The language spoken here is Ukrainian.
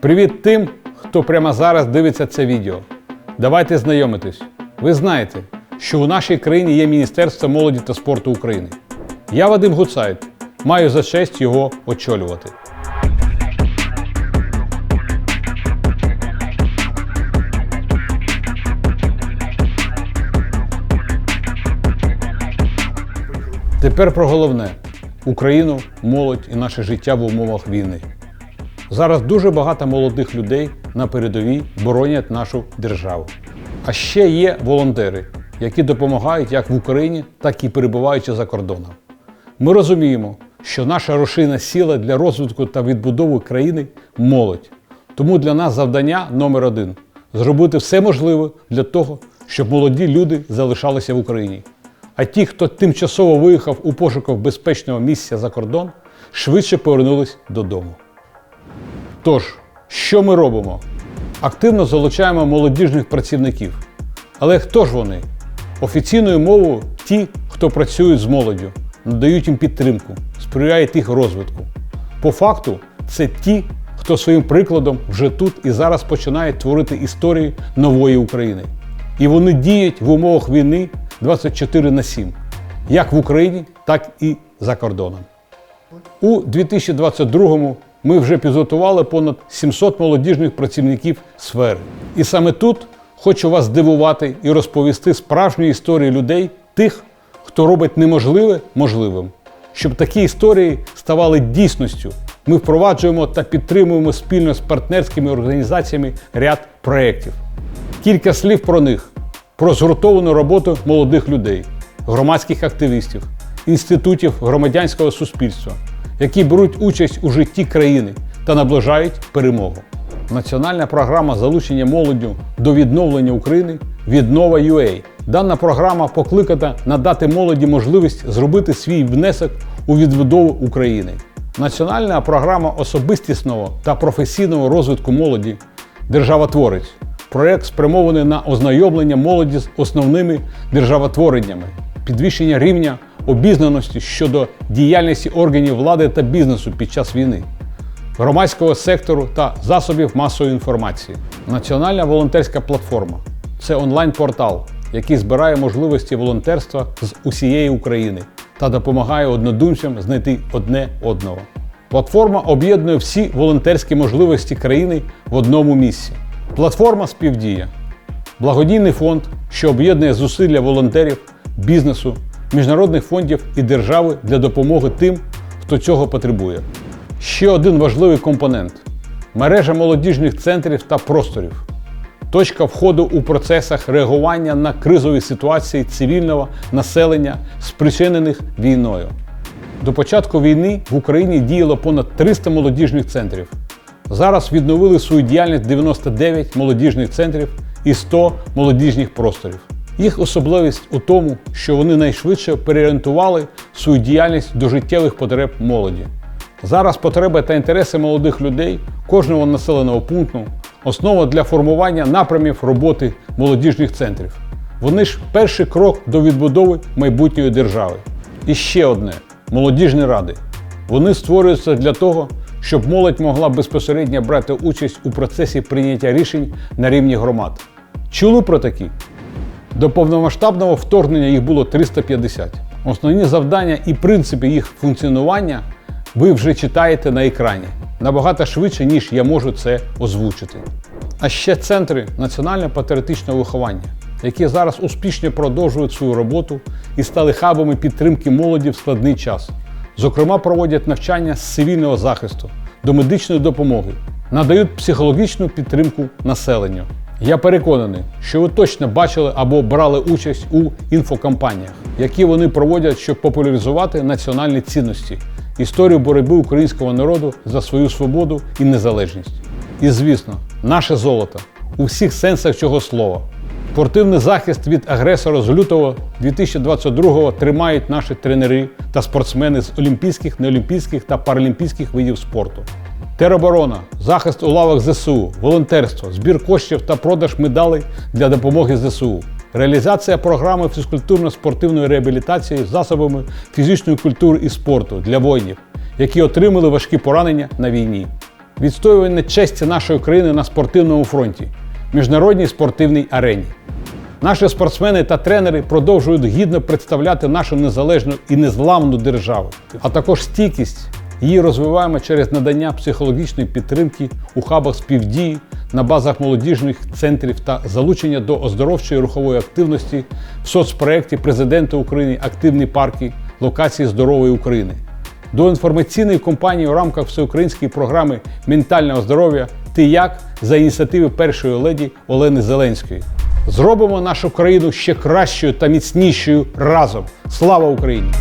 Привіт тим, хто прямо зараз дивиться це відео. Давайте знайомитись. Ви знаєте, що у нашій країні є Міністерство молоді та спорту України. Я Вадим Гуцайт, маю за честь його очолювати. Тепер про головне Україну, молодь і наше життя в умовах війни. Зараз дуже багато молодих людей на передовій боронять нашу державу. А ще є волонтери, які допомагають як в Україні, так і перебуваючи за кордоном. Ми розуміємо, що наша рушійна сила для розвитку та відбудови країни молодь. Тому для нас завдання номер один зробити все можливе для того, щоб молоді люди залишалися в Україні. А ті, хто тимчасово виїхав у пошуках безпечного місця за кордон, швидше повернулись додому. Тож, що ми робимо? Активно залучаємо молодіжних працівників. Але хто ж вони? Офіційною мовою ті, хто працюють з молоддю, надають їм підтримку, сприяють їх розвитку. По факту, це ті, хто своїм прикладом вже тут і зараз починає творити історії нової України. І вони діють в умовах війни 24 на 7, як в Україні, так і за кордоном. У 2022-му ми вже підготували понад 700 молодіжних працівників сфери. І саме тут хочу вас здивувати і розповісти справжню історію людей, тих, хто робить неможливе можливим. Щоб такі історії ставали дійсністю, ми впроваджуємо та підтримуємо спільно з партнерськими організаціями ряд проєктів. Кілька слів про них: про згуртовану роботу молодих людей, громадських активістів, інститутів громадянського суспільства, які беруть участь у житті країни та наближають перемогу. Національна програма залучення молоддю до відновлення України Віднова UA. Дана програма покликана надати молоді можливість зробити свій внесок у відбудову України. Національна програма особистісного та професійного розвитку молоді Державотворець. Проект спрямований на ознайомлення молоді з основними державотвореннями, підвищення рівня обізнаності щодо діяльності органів влади та бізнесу під час війни, громадського сектору та засобів масової інформації. Національна волонтерська платформа це онлайн-портал, який збирає можливості волонтерства з усієї України та допомагає однодумцям знайти одне одного. Платформа об'єднує всі волонтерські можливості країни в одному місці. Платформа співдія, благодійний фонд, що об'єднує зусилля волонтерів, бізнесу, міжнародних фондів і держави для допомоги тим, хто цього потребує. Ще один важливий компонент мережа молодіжних центрів та просторів, точка входу у процесах реагування на кризові ситуації цивільного населення, спричинених війною. До початку війни в Україні діяло понад 300 молодіжних центрів. Зараз відновили свою діяльність 99 молодіжних центрів і 100 молодіжних просторів. Їх особливість у тому, що вони найшвидше переорієнтували свою діяльність до життєвих потреб молоді. Зараз потреби та інтереси молодих людей кожного населеного пункту основа для формування напрямів роботи молодіжних центрів. Вони ж перший крок до відбудови майбутньої держави. І ще одне молодіжні ради. Вони створюються для того, щоб молодь могла безпосередньо брати участь у процесі прийняття рішень на рівні громад. Чули про такі? До повномасштабного вторгнення їх було 350. Основні завдання і принципи їх функціонування ви вже читаєте на екрані набагато швидше, ніж я можу це озвучити. А ще центри національно-патріотичного виховання, які зараз успішно продовжують свою роботу і стали хабами підтримки молоді в складний час. Зокрема, проводять навчання з цивільного захисту до медичної допомоги, надають психологічну підтримку населенню. Я переконаний, що ви точно бачили або брали участь у інфокампаніях, які вони проводять, щоб популяризувати національні цінності, історію боротьби українського народу за свою свободу і незалежність. І, звісно, наше золото у всіх сенсах цього слова. Спортивний захист від агресора з лютого 2022-го тримають наші тренери та спортсмени з олімпійських, неолімпійських та паралімпійських видів спорту. Тероборона, захист у лавах ЗСУ, волонтерство, збір коштів та продаж медалей для допомоги ЗСУ, реалізація програми фізкультурно-спортивної реабілітації засобами фізичної культури і спорту для воїнів, які отримали важкі поранення на війні. відстоювання честі нашої країни на спортивному фронті, міжнародній спортивній арені. Наші спортсмени та тренери продовжують гідно представляти нашу незалежну і незламну державу, а також стійкість. Її розвиваємо через надання психологічної підтримки у хабах співдії на базах молодіжних центрів та залучення до оздоровчої рухової активності в соцпроєкті президента України Активні парки локації здорової України до інформаційної кампанії у рамках всеукраїнської програми ментального здоров'я Ти як за ініціативи першої леді Олени Зеленської. Зробимо нашу країну ще кращою та міцнішою разом. Слава Україні!